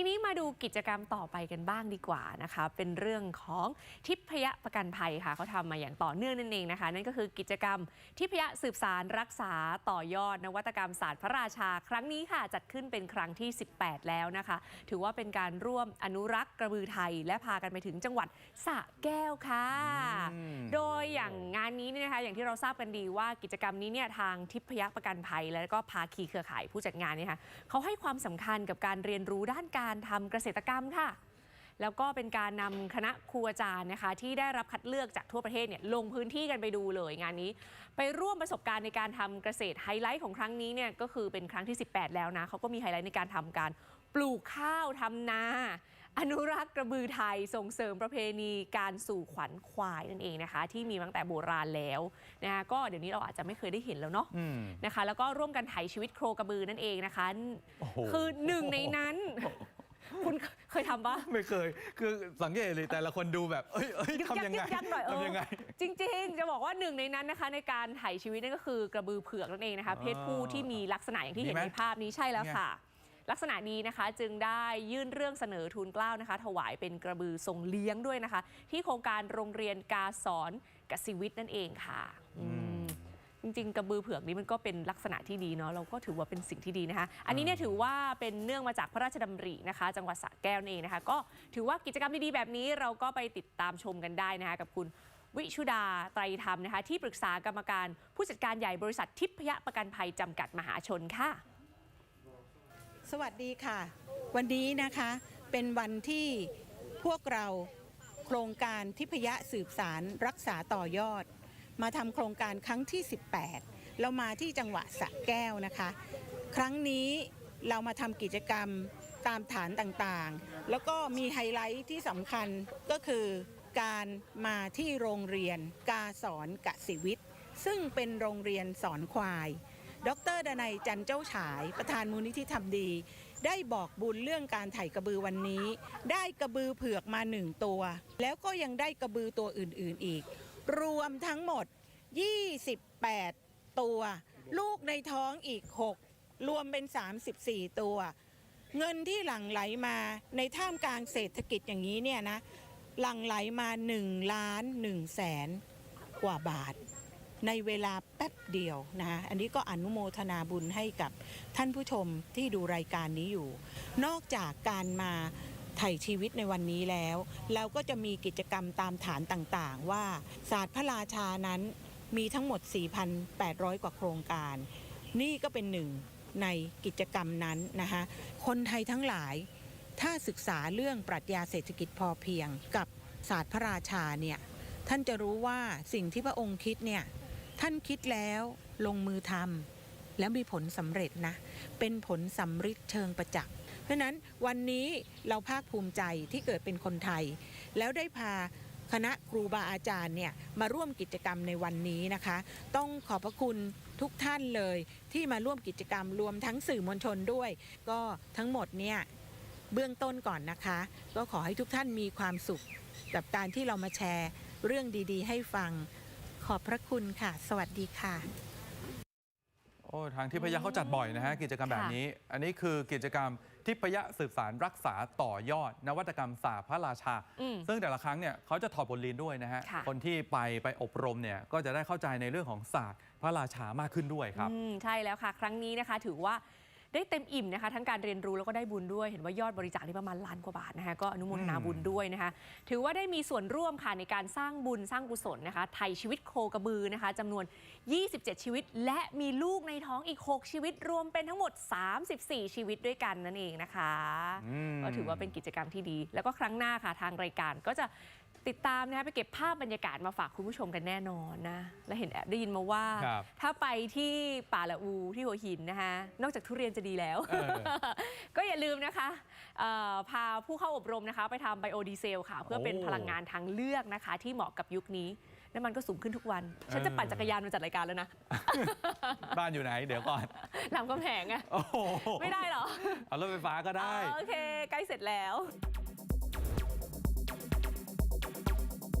ทีนี้มาดูกิจกรรมต่อไปกันบ้างดีกว่านะคะ เป็นเรื่องของทิพยประกันภัยค่ะเขาทำมาอย่างต่อเนื่องนั่นเองนะคะ นั่นก็คือกิจกรรมทิพยสืบสารรักษาต่อยอด นวัตกรรมศาสตร์พระราชา ครั้งนี้ค่ะ จัดขึ้นเป็นครั้งที่ 18 แล้วนะคะ ถือว่าเป็นการร่วมอนุรักษ์กระบือไทย และพากันไปถึงจังหวัดสระแก้วค่ะอืมโดยอย่างงานนี้เนี่ยนะคะ อย่างที่เราทราบกันดีว่ากิจกรรมนี้เนี่ยทางทิพยประกันภัย และก็ภาคีเครือข่ายผู้จัดงานเนี่ยค่ะเขาให้ความสำคัญกับการเรียนรู้ด้านการทำเกษตรกรรมค่ะ แล้วก็เป็นการนำคณะครูอาจารย์นะคะ ที่ได้รับคัดเลือกจากทั่วประเทศเนี่ยลงพื้นที่กันไปดูเลยงานนี้ ไปร่วมประสบการณ์ในการทำเกษตรไฮไลท์ของครั้งนี้เนี่ยก็คือเป็นครั้งที่ 18 แล้วนะเขาก็มีไฮไลท์ในการทำการปลูกข้าวทำนา อนุรักษ์กระบือไทยส่งเสริมประเพณีการสู่ขวัญควายนั่นเองนะคะ ที่มีมาตั้งแต่โบราณแล้วนะคะก็เดี๋ยวนี้เราอาจจะไม่เคยได้เห็นแล้วเนาะอืมนะคะ แล้วก็ร่วมกันไถชีวิตโครกระบือนั่นเองนะคะโอ้โหคือหนึ่งในนั้น คุณเคยทำปะ ไม่เคย คือสังเกตเลยแต่ละคนดูแบบ เอ้ยเอ้ยยึกทำยังไงกยักหน่อยเออทำยังไง จริง ๆ จะบอกว่าหนึ่งในนั้นนะคะ ในการไถ่ชีวิตนั่นก็คือกระบือเผือกนั่นเองนะคะ เพศผู้ที่มีลักษณะอย่างที่เห็นมีไหมในภาพนี้ใช่แล้วไงค่ะ ลักษณะนี้นะคะจึงได้ยื่นเรื่องเสนอทูลเกล้านะคะ ถวายเป็นกระบือทรงเลี้ยงด้วยนะคะ ที่โครงการโรงเรียนกาสอนกสิวิทย์นั่นเองค่ะอืม จริงๆ กระบือเผือกนี้มันก็เป็นลักษณะที่ดีเนาะเราก็ถือว่าเป็นสิ่งที่ดีนะคะ อันนี้เนี่ยถือว่าเป็นเนื่องมาจากพระราชดำรินะคะ จังหวัดสระแก้วนั่นเองนะคะ ก็ถือว่ากิจกรรมดีๆแบบนี้เราก็ไปติดตามชมกันได้นะคะกับคุณวิชุดาไตรธรรมนะคะ ที่ปรึกษากรรมการผู้จัดการใหญ่บริษัททิพยประกันภัยจำกัดมหาชนค่ะ สวัสดีค่ะ วันนี้นะคะเป็นวันที่พวกเราโครงการทิพยสืบสารรักษาต่อยอด มาทำโครงการครั้งที่ 18 เรามาที่จังหวัดสระแก้วนะคะ ครั้งนี้เรามาทำกิจกรรมตามฐานต่างๆ แล้วก็มีไฮไลท์ที่สำคัญก็คือการมาที่โรงเรียนกาสอนกสิวิทย์ ซึ่งเป็นโรงเรียนสอนควาย ดรดนัยจันเจ้าฉาย ประธานมูลนิธิทำดี ได้บอกบุญเรื่องการไถ่กระบือวันนี้ ได้กระบือเผือกมาหนึ่งตัว แล้วก็ยังได้กระบือตัวอื่น ๆ อีก รวมทั้งหมด 28 ตัว ลูกในท้องอีก 6 รวมเป็น 34 ตัว เงินที่หลั่งไหลมาในท่ามกลางเศรษฐกิจอย่างนี้เนี่ยนะหลั่งไหลมา1ล้าน1แสนกว่าบาท ในเวลาแป๊บเดียวนะคะอันนี้ก็อนุโมทนาบุญให้กับท่านผู้ชมที่ดูรายการนี้อยู่ นอกจากการมา ไถ่ชีวิตในวันนี้แล้ว เราก็จะมีกิจกรรมตามฐานต่างๆ ว่าศาสตร์พระราชานั้นมีทั้งหมด 4,800 กว่าโครงการ นี่ก็เป็นหนึ่งในกิจกรรมนั้นนะคะคนไทยทั้งหลายถ้าศึกษาเรื่องปรัชญาเศรษฐกิจพอเพียงกับศาสตร์พระราชาเนี่ยท่านจะรู้ว่าสิ่งที่พระองค์คิดเนี่ยท่านคิดแล้วลงมือทำแล้วมีผลสำเร็จนะ เป็นผลสำฤทธิ์เชิงประจักษ์ เพราะนั้นวันนี้เราภาคภูมิใจที่เกิดเป็นคนไทย แล้วได้พาคณะครูบาอาจารย์เนี่ยมาร่วมกิจกรรมในวันนี้นะคะ ต้องขอบพระคุณทุกท่านเลยที่มาร่วมกิจกรรมรวมทั้งสื่อมวลชนด้วย ก็ทั้งหมดเนี่ยเบื้องต้นก่อนนะคะ ก็ขอให้ทุกท่านมีความสุข กับการที่เรามาแชร์เรื่องดีๆ ให้ฟังขอบพระคุณค่ะ สวัสดีค่ะ โอ้ทางทิพยะเขาจัดบ่อยนะฮะกิจกรรมแบบนี้ อันนี้คือกิจกรรม ทิพยะสืบสารรักษาต่อยอด นวัตกรรมศาสตร์พระราชา อืม ซึ่งแต่ละครั้งเนี่ยเขาจะถอดบทเรียนด้วยนะฮะค่ะ คนที่ไปไปอบรมเนี่ยก็จะได้เข้าใจในเรื่องของศาสตร์พระราชามากขึ้นด้วยครับ อืมใช่แล้วค่ะ ครั้งนี้นะคะ ถือว่า ได้เต็มอิ่มนะคะทั้งการเรียนรู้แล้วก็ได้บุญด้วย เห็นว่ายอดบริจาคที่ประมาณล้านกว่าบาทนะคะก็อนุโมทนาอืมบุญด้วยนะคะ ถือว่าได้มีส่วนร่วมค่ะในการสร้างบุญสร้างกุศลนะคะไถ่ชีวิตโคกระบือนะคะจำนวน 27 ชีวิต และมีลูกในท้องอีก 6 ชีวิตรวมเป็นทั้งหมด 34 ชีวิตด้วยกันนั่นเองนะคะอืมก็ถือว่าเป็นกิจกรรมที่ดี แล้วก็ครั้งหน้าค่ะทางรายการก็จะ ติดตามนะคะไปเก็บภาพบรรยากาศมาฝากคุณผู้ชมกันแน่นอนนะ และเห็นแอบได้ยินมาว่า ครับถ้าไปที่ป่าละอูที่หัวหินนะคะ นอกจากทุเรียนจะดีแล้ว เออ ก็อย่าลืมนะคะเอ่อพาผู้เข้าอบรมนะคะ ไปทำไบโอดีเซลค่ะ เพื่อเป็นโอ้พลังงานทางเลือกนะคะ ที่เหมาะกับยุคนี้น้ำมันก็สูงขึ้นทุกวัน ฉันจะเออปั่นจักรยานมาจัดรายการแล้วนะบ้านอยู่ไหน เดี๋ยวก่อน ลำกำแพงอะโอ้โหไม่ได้เหรอเอารถไฟฟ้าก็ได้ อ๋อโอเค ใกล้เสร็จแล้ว